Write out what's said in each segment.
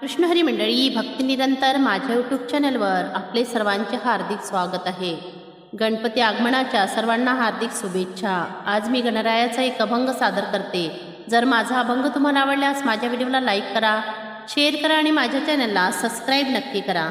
कृष्णहरी मंडळी भक्तिनिरंतर माझ्या यूट्यूब चॅनलवर आपले सर्वांचे हार्दिक स्वागत आहे. गणपती आगमनाच्या सर्वांना हार्दिक शुभेच्छा. आज मी गणरायाचा एक अभंग सादर करते. जर माझा अभंग तुम्हाला आवडल्यास माझ्या व्हिडिओला लाईक करा शेअर करा आणि माझ्या चॅनलला सबस्क्राईब नक्की करा.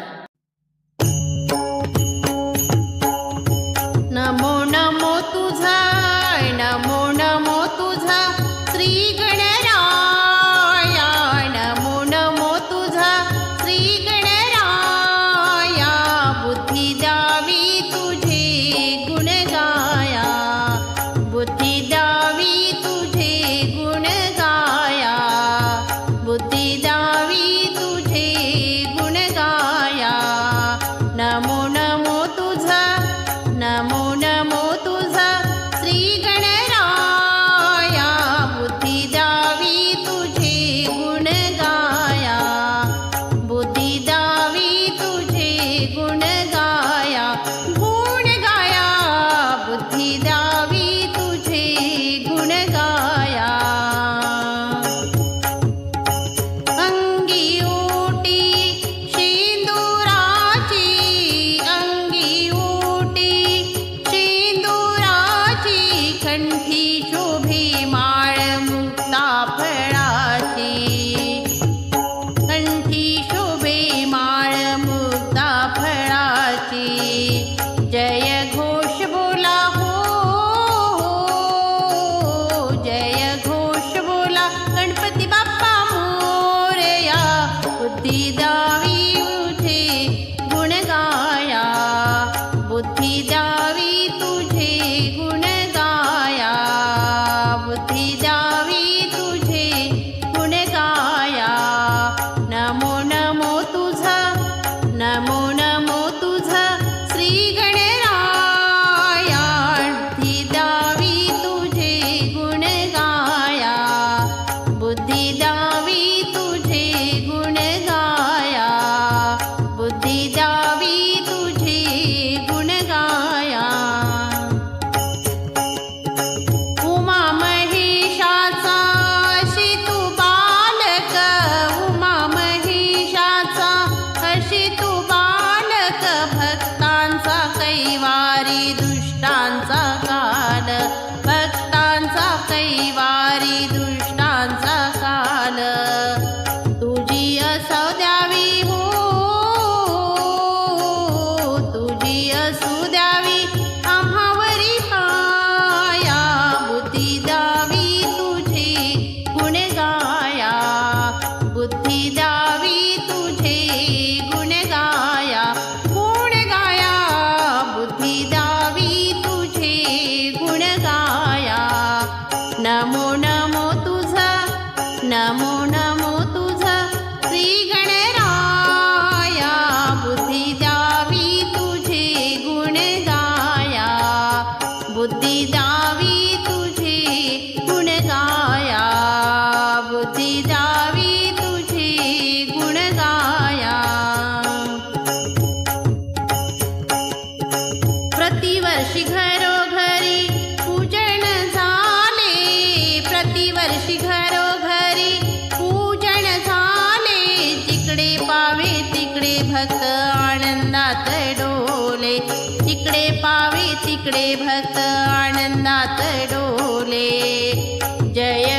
कैवारी दुष्टांचा काल. तुझी असौ द्यावी हो. तुझी असू द्या I'm on a. जिकडे पावे तिकडे भक्त आनंदात डोले. जय